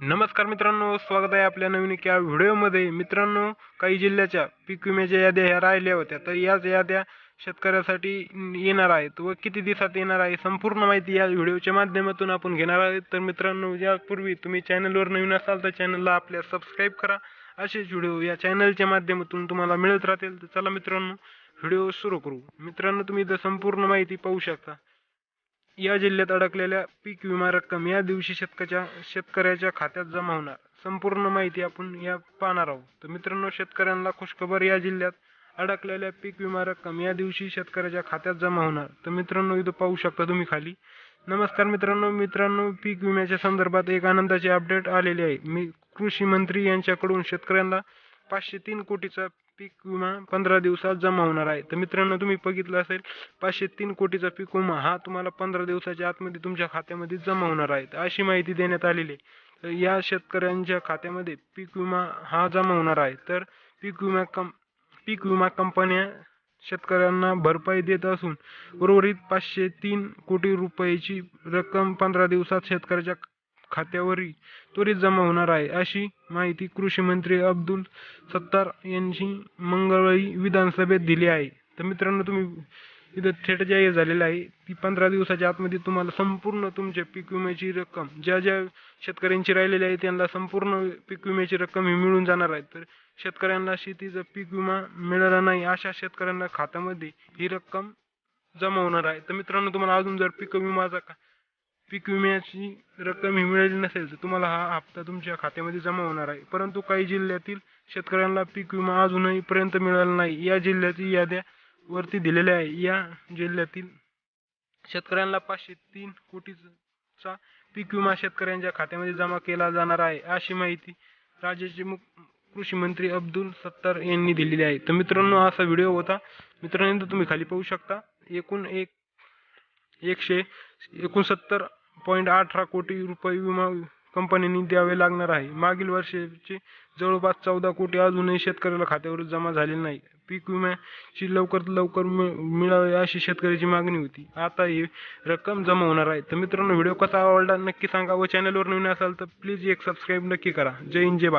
नमस्कार मित्रांनो स्वागत आहे आपल्या नवीन एका व्हिडिओमध्ये. मित्रांनो काही जिल्ह्याच्या पीक विम्याच्या याद्या ह्या राहिल्या होत्या तर याच याद्या शेतकऱ्यासाठी येणार आहेत व किती दिवसात येणार आहे संपूर्ण माहिती या व्हिडिओच्या माध्यमातून आपण घेणार आहोत. तर मित्रांनो यापूर्वी तुम्ही चॅनलवर नवीन असाल तर चॅनलला आपल्या सबस्क्राईब करा. असेच व्हिडिओ या चॅनलच्या माध्यमातून तुम्हाला मिळत राहतील. तर चला मित्रांनो व्हिडिओ सुरू करू. मित्रांनो तुम्ही इथं संपूर्ण माहिती पाहू शकता. या जिल्ह्यात अडकलेल्या पीक विमा रक्कम या दिवशी शेतकऱ्याच्या शेतकऱ्याच्या खात्यात जमा होणार. संपूर्ण माहिती आपण या पाहणार आहोत. तर मित्रांनो शेतकऱ्यांना खुशखबर या जिल्ह्यात अडकलेल्या पीक विमा रक्कम या दिवशी शेतकऱ्याच्या खात्यात जमा होणार. तर मित्रांनो इथं पाहू शकता तुम्ही खाली. नमस्कार मित्रांनो. मित्रांनो पीक विम्याच्या संदर्भात एक आनंदाची अपडेट आलेली आहे. मी कृषी मंत्री यांच्याकडून शेतकऱ्यांना पाचशे तीन कोटीचा पीक विमा पंधरा दिवसात जमा होणार आहे. तर मित्रांनो तुम्ही बघितलं असेल पाचशे तीन कोटीचा पीक विमा हा तुम्हाला पंधरा दिवसाच्या आतमध्ये तुमच्या खात्यामध्ये जमा होणार आहे. तर अशी माहिती देण्यात आलेली आहे. तर या शेतकऱ्यांच्या खात्यामध्ये पीक विमा हा जमा होणार आहे. तर पीक विमा कं पीक विमा कंपन्या शेतकऱ्यांना भरपाई देत असून उर्वरित पाचशे तीन कोटी रुपयाची रक्कम पंधरा दिवसात शेतकऱ्याच्या खात्यावरही त्वरित जमा होणार आहे. अशी माहिती कृषी मंत्री अब्दुल सत्तार यांनी मंगळवारी विधानसभेत दिली आहे. तर मित्रांनो तुम्ही इथं थेट जाहीर झालेलं आहे. ती पंधरा दिवसाच्या आतमध्ये तुम्हाला संपूर्ण तुमच्या पीक विम्याची रक्कम ज्या ज्या शेतकऱ्यांची राहिलेली आहे त्यांना संपूर्ण पीक विम्याची रक्कम ही मिळून जाणार आहे. तर शेतकऱ्यांना शेतीचा पीक विमा मिळाला नाही अशा शेतकऱ्यांना खात्यामध्ये ही रक्कम जमा होणार आहे. तर मित्रांनो तुम्हाला अजून जर पीक विमाचा का पीक विम्याची रक्कम ही मिळाली नसेल तर तुम्हाला हा हप्ता तुमच्या खात्यामध्ये जमा होणार आहे. परंतु काही जिल्ह्यातील शेतकऱ्यांना पीक विमा अजूनही पर्यंत मिळाला नाही. या जिल्ह्यातील याद्या वरती दिलेल्या आहे. या जिल्ह्यातील शेतकऱ्यांना पाचशे तीन कोटीचा पीक विमा शेतकऱ्यांच्या खात्यामध्ये जमा केला जाणार आहे. अशी माहिती राज्याचे मुख कृषी मंत्री अब्दुल सत्तार यांनी दिलेली आहे. तर मित्रांनो असा व्हिडिओ होता. मित्रांनो तुम्ही खाली पाहू शकता. एकूण एक एकशे एकोणसत्तर पॉईंट अठरा कोटी रुपये विमा कंपन्यांनी द्यावे लागणार आहे. मागील वर्षाचे जवळपास चौदा कोटी अजूनही शेतकऱ्याला खात्यावर जमा झालेले नाही. पीक विम्याची लवकरात लवकर मिळावे अशी शेतकऱ्याची मागणी होती. आता ही रक्कम जमा होणार आहे. तर मित्रांनो व्हिडिओ कसा आवडला नक्की सांगा व चॅनलवर नवीन असाल तर प्लीज एक सबस्क्राईब नक्की करा. जय हिंद जय भारत.